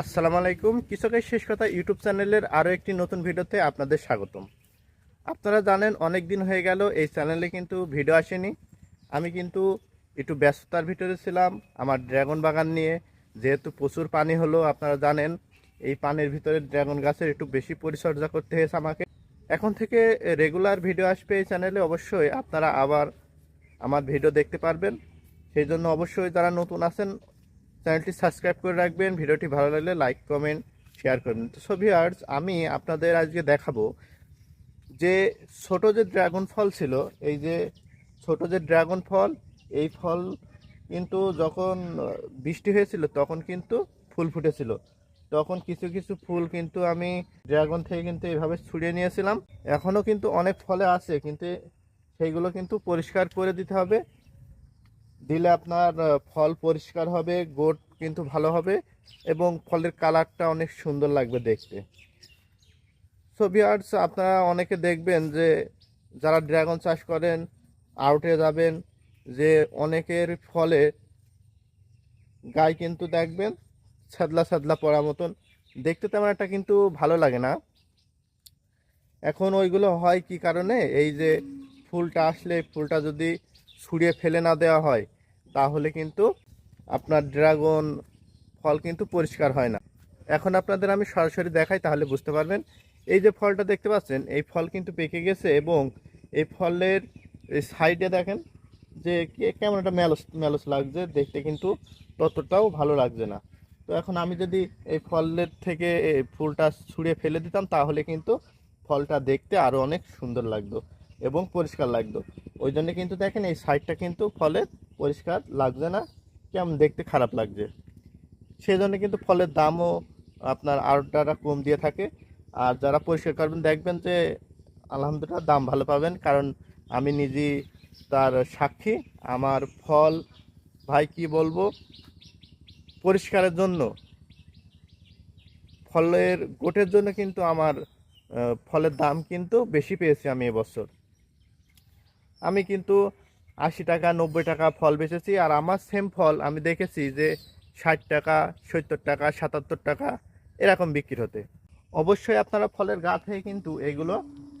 আসসালামু আলাইকুম। কৃষকের শেষ কথা ইউটিউব চ্যানেলের আরও একটি নতুন ভিডিওতে আপনাদের স্বাগতম। আপনারা জানেন অনেক দিন হয়ে গেল, এই চ্যানেলে কিন্তু ভিডিও আসেনি। আমি কিন্তু একটু ব্যস্ততার ভিতরে ছিলাম, আমার ড্রাগন বাগান নিয়ে। যেহেতু প্রচুর পানি হলো, আপনারা জানেন, এই পানির ভিতরে ড্রাগন গাছের একটু বেশি পরিচর্যা করতে হয়েছে আমাকে। এখন থেকে রেগুলার ভিডিও আসবে এই চ্যানেলে, অবশ্যই আপনারা আবার আমার ভিডিও দেখতে পারবেন। সেই জন্য অবশ্যই যারা নতুন আছেন চ্যানেলটি সাবস্ক্রাইব করে রাখবেন, ভিডিওটি ভালো লাগলে লাইক, কমেন্ট, শেয়ার করবেন। তো সো ভিউয়ার্স, আমি আপনাদের আজকে দেখাবো যে ছোট যে ড্রাগন ফল ছিল, এই যে ছোট যে ড্রাগন ফল, এই ফল কিন্তু যখন বৃষ্টি হয়েছিল, তখন কিন্তু ফুল ফুটেছিল। তখন কিছু কিছু ফুল কিন্তু আমি ড্রাগন থেকে কিন্তু এইভাবে ছুড়িয়ে নিয়েছিলাম। এখনও কিন্তু অনেক ফলে আছে, কিন্তু সেইগুলো কিন্তু পরিষ্কার করে দিতে হবে। দিলে আপনার ফল পরিষ্কার হবে, গোট কিন্তু ভালো হবে এবং ফলের কালারটা অনেক সুন্দর লাগবে দেখতে। সো ভিউয়ার্স আপনারা অনেকে দেখবেন যে, যারা ড্রাগন চাষ করেন আউটে যাবেন, যে অনেকের ফলে গায়ে কিন্তু দেখবেন ছাদলা ছাদলা পড়া মতন। দেখতে তেমন একটা কিন্তু ভালো লাগে না। এখন ওইগুলো হয় কি কারণে? এই যে ফুলটা আসলে, ফুলটা যদি ছুঁড়িয়ে ফেলে না দেওয়া হয় তাহলে কিন্তু আপনার ড্রাগন ফল কিন্তু পরিষ্কার হয় না। এখন আপনাদের আমি সরাসরি দেখাই, তাহলে বুঝতে পারবেন। এই যে ফলটা দেখতে পাচ্ছেন, এই ফল কিন্তু পেকে গেছে এবং এই ফলের এই সাইডে দেখেন যে কেমন একটা ম্যালস ম্যালস লাগছে, দেখতে কিন্তু ততটাও ভালো লাগছে না। তো এখন আমি যদি এই ফলের থেকে ফুলটা ছুঁড়ে ফেলে দিতাম, তাহলে কিন্তু ফলটা দেখতে আরও অনেক সুন্দর লাগতো। এবং পরিষ্কার লাগতো। ওই জন্য কিন্তু দেখেন এই সাইডটা কিন্তু ফলের পরিষ্কার লাগছে না, কেমন দেখতে খারাপ লাগছে। সেই জন্য কিন্তু ফলের দামও আপনার আরও টাকা কম দিয়ে থাকে। আর যারা পরিষ্কার করবেন, দেখবেন যে আলহামদুলিল্লাহ দাম ভালো পাবেন। কারণ আমি নিজেই তার সাক্ষী। আমার ফল, ভাই কি বলব, পরিষ্কারের জন্য। ফলের গোটের জন্য কিন্তু আমার ফলের দাম কিন্তু বেশি পেয়েছি আমি এবছর। আমি কিন্তু আশি টাকা, নব্বই টাকা ফল বেচেছি আর আমার সেম ফল আমি দেখেছি যে ষাট টাকা, সত্তর টাকা, সাতাত্তর টাকা এরকম বিক্রি হতে। অবশ্যই আপনারা ফলের গা থেকে কিন্তু এগুলো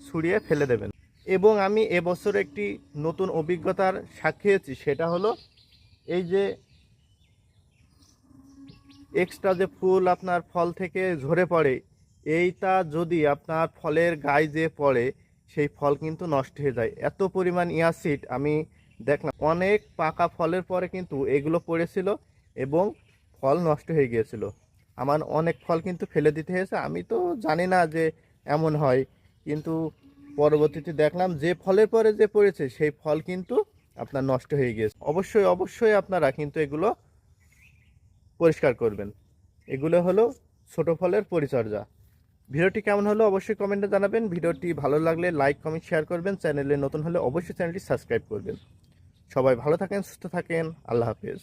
ছুড়িয়ে ফেলে দেবেন। এবং আমি এবছর একটি নতুন অভিজ্ঞতার সাক্ষী হয়েছি সেটা হলো এই যে এক্সট্রা যে ফুল আপনার ফল থেকে ঝরে পড়ে, এইটা যদি আপনার ফলের গায়ে যে পড়ে সেই ফল কিন্তু নষ্ট হয়ে যায়। এত পরিমাণ ইয়াসিড আমি দেখলাম। অনেক পাকা ফলের পরে কিন্তু এগুলো পড়েছিল এবং ফল নষ্ট হয়ে গিয়েছিল। আমার অনেক ফল কিন্তু ফেলে দিতে হয়েছে। আমি তো জানি না যে এমন হয়। কিন্তু পরবর্তীতে দেখলাম যে ফলের পরে যে পড়েছে, সেই ফল কিন্তু আপনার নষ্ট হয়ে গিয়েছে। অবশ্যই অবশ্যই আপনারা কিন্তু এগুলো পরিষ্কার করবেন। এগুলো হলো ছোট ফলের পরিচর্যা। ভিডিওটি কেমন হলো অবশ্যই কমেন্টে জানাবেন। ভিডিওটি ভালো লাগলে লাইক কমেন্ট শেয়ার করবেন। চ্যানেলে নতুন হলে অবশ্যই চ্যানেলটি সাবস্ক্রাইব করবেন। সবাই ভালো থাকেন, সুস্থ থাকেন। আল্লাহ হাফেজ।